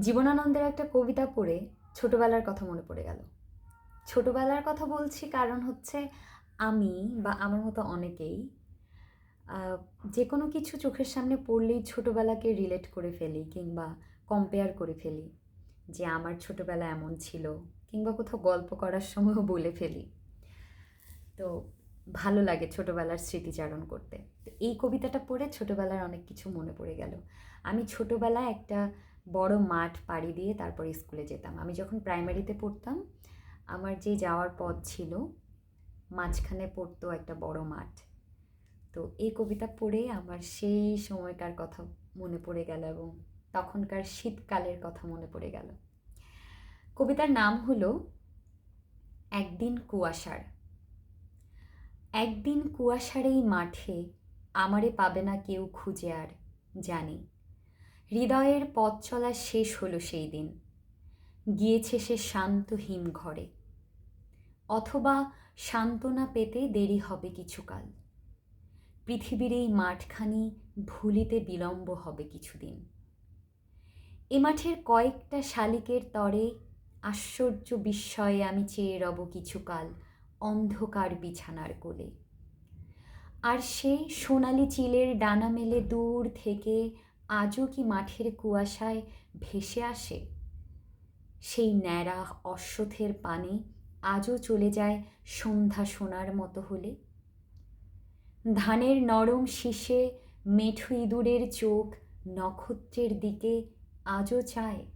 জীবনানন্দের একটা কবিতা পড়ে ছোটবেলার কথা মনে পড়ে গেল। ছোটবেলার কথা বলছি কারণ হচ্ছে আমি বা আমার মতো অনেকেই যে কোনো কিছু চোখের সামনে পড়লেই ছোটবেলাকে রিলেট করে ফেলি কিংবা কম্পেয়ার করে ফেলি যে আমার ছোটবেলা এমন ছিল কিংবা কোথাও গল্প করার সময়ও বলে ফেলি। তো ভালো লাগে ছোটবেলার স্মৃতিচারণ করতে। তো এই কবিতাটা পড়ে ছোটবেলার অনেক কিছু মনে পড়ে গেল। আমি ছোটবেলায় একটা বড় মাঠ পাড়ি দিয়ে তারপরে স্কুলে যেতাম। আমি যখন প্রাইমারিতে পড়তাম, আমার যে যাওয়ার পথ ছিল, মাঝখানে পড়তো একটা বড় মাঠ। তো এই কবিতা পড়ে আমার সেই সময়কার কথা মনে পড়ে গেল এবং তখনকার শীতকালের কথা মনে পড়ে গেল। কবিতার নাম হলো, একদিন কুয়াশার। একদিন কুয়াশার এই মাঠে আমারে পাবে না কেউ খুঁজে আর, জানি। হৃদয়ের পথ চলা শেষ হলো সেই দিন। গিয়েছে সে শান্ত হিম ঘরে। অথবা সান্ত্বনা পেতে দেরি হবে কিছুকাল। পৃথিবীর এই মাঠখানি ভুলিতে বিলম্ব হবে কিছুদিন। এ মাঠের কয়েকটা শালিকের তরে আশ্চর্য বিস্ময়ে আমি চেয়ে রব কিছুকাল অন্ধকার বিছানার কোলে। আর সে সোনালি চিলের ডানা মেলে দূর থেকে আজও কি মাঠের কুয়াশায় ভেসে আসে? সেই ন্যাড়া অশ্বথের পানে আজও চলে যায় সন্ধ্যা সোনার মতো হলে? ধানের নরম শীষে মেঠু ইঁদুরের চোখ নক্ষত্রের দিকে আজও চায়?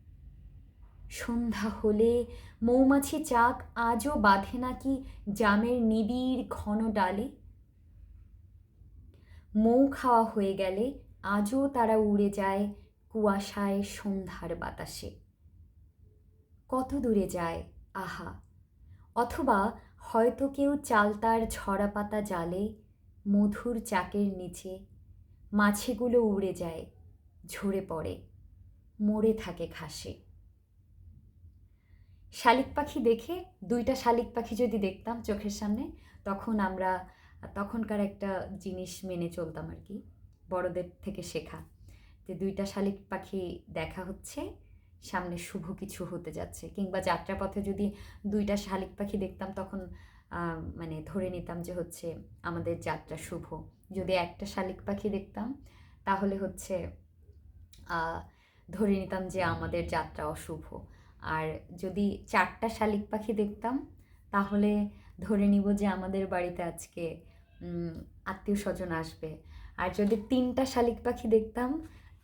সন্ধ্যা হলে মৌমাছি চাক আজও বাঁধে নাকি জামের নিবিড় ঘন ডালে? মৌ খাওয়া হয়ে গেলে আজও তারা উড়ে যায় কুয়াশায় সন্ধ্যার বাতাসে। কত দূরে যায়, আহা! অথবা হয়তো কেউ চালতার ঝরা পাতা জালে, মধুর চাকের নিচে মাছিগুলো উড়ে যায়, ঝরে পড়ে, মরে থাকে ঘাসে। শালিক পাখি দেখে, দুইটা শালিক পাখি যদি দেখতাম চোখের সামনে, তখন আমরা, তখনকার একটা জিনিস মেনে চলতাম আর কি। বড়দের থেকে শেখা। যে দুইটা শালিক পাখি দেখা হচ্ছে, সামনে শুভ কিছু হতে যাচ্ছে। কিংবা যাত্রাপথে যদি দুইটা শালিক পাখি দেখতাম, তখন মানে ধরে নিতাম যে হচ্ছে আমাদের যাত্রা শুভ। যদি একটা শালিক পাখি দেখতাম, তাহলে হচ্ছে ধরে নিতাম যে আমাদের যাত্রা অশুভ। আর যদি চারটা শালিক পাখি দেখতাম, তাহলে ধরে নিব যে আমাদের বাড়িতে আজকে আত্মীয় স্বজন আসবে। আর যদি তিনটা শালিক পাখি দেখতাম,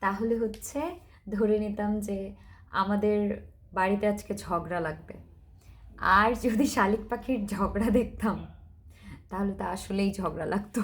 তাহলে হচ্ছে ধরে নিতাম যে আমাদের বাড়িতে আজকে ঝগড়া লাগবে। আর যদি শালিক পাখির ঝগড়া দেখতাম, তাহলে তো আসলেই ঝগড়া লাগতো।